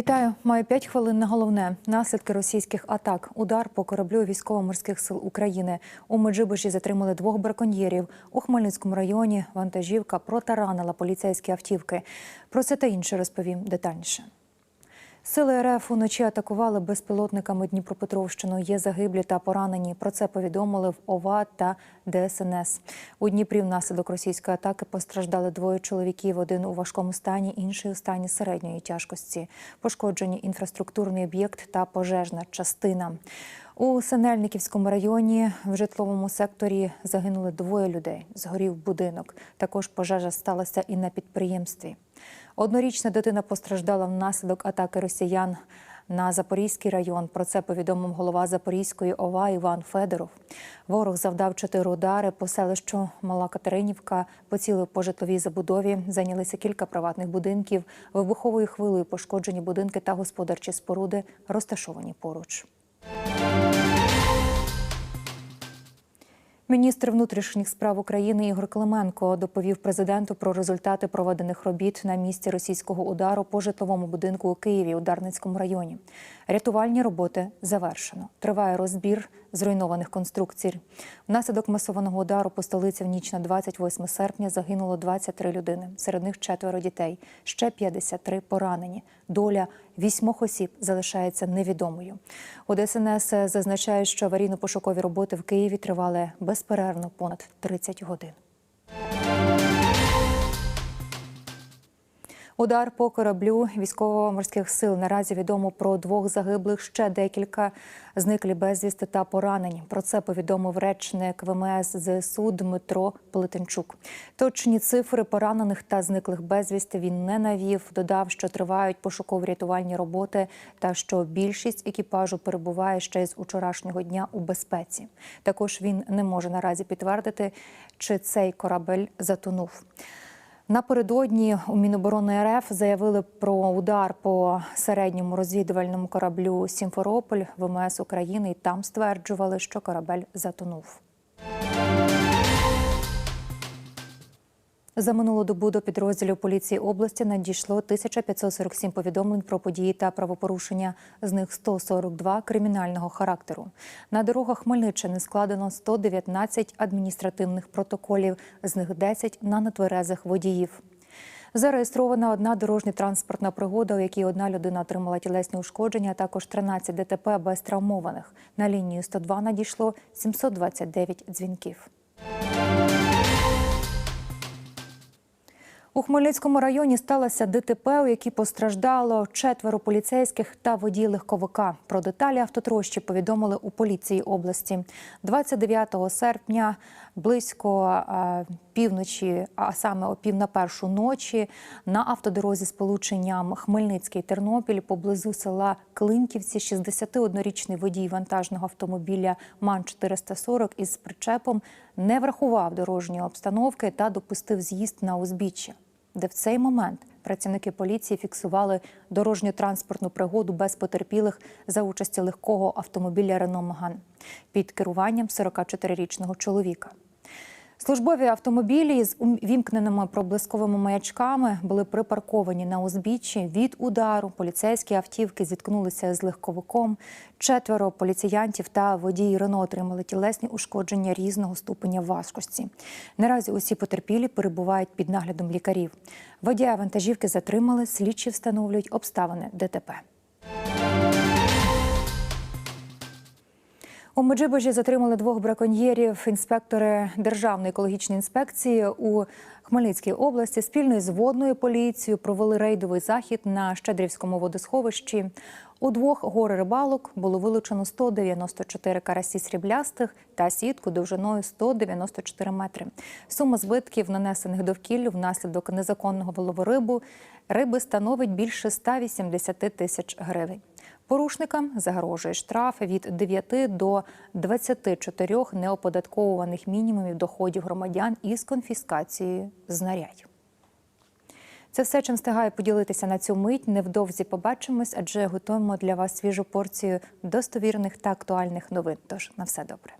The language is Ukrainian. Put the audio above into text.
Вітаю, маю 5 хвилин на головне. Наслідки російських атак. Удар по кораблю військово-морських сил України. У Меджибожі затримали двох браконьєрів. У Хмельницькому районі вантажівка протаранила поліцейські автівки. Про це та інше розповім детальніше. Сили РФ уночі атакували безпілотниками Дніпропетровщину. Є загиблі та поранені. Про це повідомили в ОВА та ДСНС. У Дніпрі внаслідок російської атаки постраждали двоє чоловіків. Один у важкому стані, інший у стані середньої тяжкості. Пошкоджені інфраструктурний об'єкт та пожежна частина. У Синельниківському районі в житловому секторі загинули двоє людей. Згорів будинок. Також пожежа сталася і на підприємстві. Однорічна дитина постраждала внаслідок атаки росіян на Запорізький район. Про це повідомив голова Запорізької ОВА Іван Федоров. Ворог завдав чотири удари по селищу Мала Катеринівка, поцілив по житловій забудові. Зайнялися кілька приватних будинків. Вибуховою хвилею пошкоджені будинки та господарчі споруди, розташовані поруч. Міністр внутрішніх справ України Ігор Клименко доповів президенту про результати проведених робіт на місці російського удару по житловому будинку у Києві у Дарницькому районі. Рятувальні роботи завершено. Триває розбір зруйнованих конструкцій. Внаслідок масованого удару по столиці в ніч на 28 серпня загинуло 23 людини. Серед них четверо дітей, ще 53 поранені. Доля вісьмох осіб залишається невідомою. У ДСНС зазначають, що аварійно-пошукові роботи в Києві тривали безперервно понад 30 годин. Удар по кораблю військово-морських сил наразі відомо про двох загиблих, ще декілька зниклі безвісти та поранені. Про це повідомив речник ВМС ЗСУ Дмитро Плетенчук. Точні цифри поранених та зниклих безвісти він не навів. Додав, що тривають пошуково-рятувальні роботи та що більшість екіпажу перебуває ще з учорашнього дня у безпеці. Також він не може наразі підтвердити, чи цей корабель затонув. Напередодні у Міноборони РФ заявили про удар по середньому розвідувальному кораблю Сімферополь ВМС України і там стверджували, що корабель затонув. За минулу добу до підрозділів поліції області надійшло 1547 повідомлень про події та правопорушення. З них 142 кримінального характеру. На дорогах Хмельниччини складено 119 адміністративних протоколів, з них 10 на нетверезих водіїв. Зареєстрована одна дорожньо-транспортна пригода, у якій одна людина отримала тілесні ушкодження, а також 13 ДТП без травмованих. На лінію 102 надійшло 729 дзвінків. У Хмельницькому районі сталося ДТП, у якій постраждало четверо поліцейських та водій легковика. Про деталі автотрощі повідомили у поліції області. 29 серпня близько е, півночі, а саме о пів на першу ночі, на автодорозі з полученням Хмельницький-Тернопіль поблизу села Клинківці 61-річний водій вантажного автомобіля МАН 440 із причепом не врахував дорожньої обстановки та допустив з'їзд на узбіччя, де в цей момент працівники поліції фіксували дорожню транспортну пригоду без потерпілих за участі легкого автомобіля Рено Маган під керуванням 44-річного чоловіка. Службові автомобілі з вімкненими проблисковими маячками були припарковані на узбіччі від удару. Поліцейські автівки зіткнулися з легковиком. Четверо поліціянтів та водії Рено отримали тілесні ушкодження різного ступеня важкості. Наразі усі потерпілі перебувають під наглядом лікарів. Водія вантажівки затримали, слідчі встановлюють обставини ДТП. У Меджибожі затримали двох браконьєрів. Інспектори Державної екологічної інспекції у Хмельницькій області спільно з водною поліцією провели рейдовий захід на Щедрівському водосховищі. У двох гори рибалок було вилучено 194 карасі сріблястих та сітку довжиною 194 метри. Сума збитків, нанесених довкіллю внаслідок незаконного вилову рибу, риби становить більше 180 тисяч гривень. Порушникам загрожує штраф від 9 до 24 неоподатковуваних мінімумів доходів громадян із конфіскацією знарядь. Це все, чим встигаю поділитися на цю мить. Невдовзі побачимось, адже готуємо для вас свіжу порцію достовірних та актуальних новин. Тож на все добре.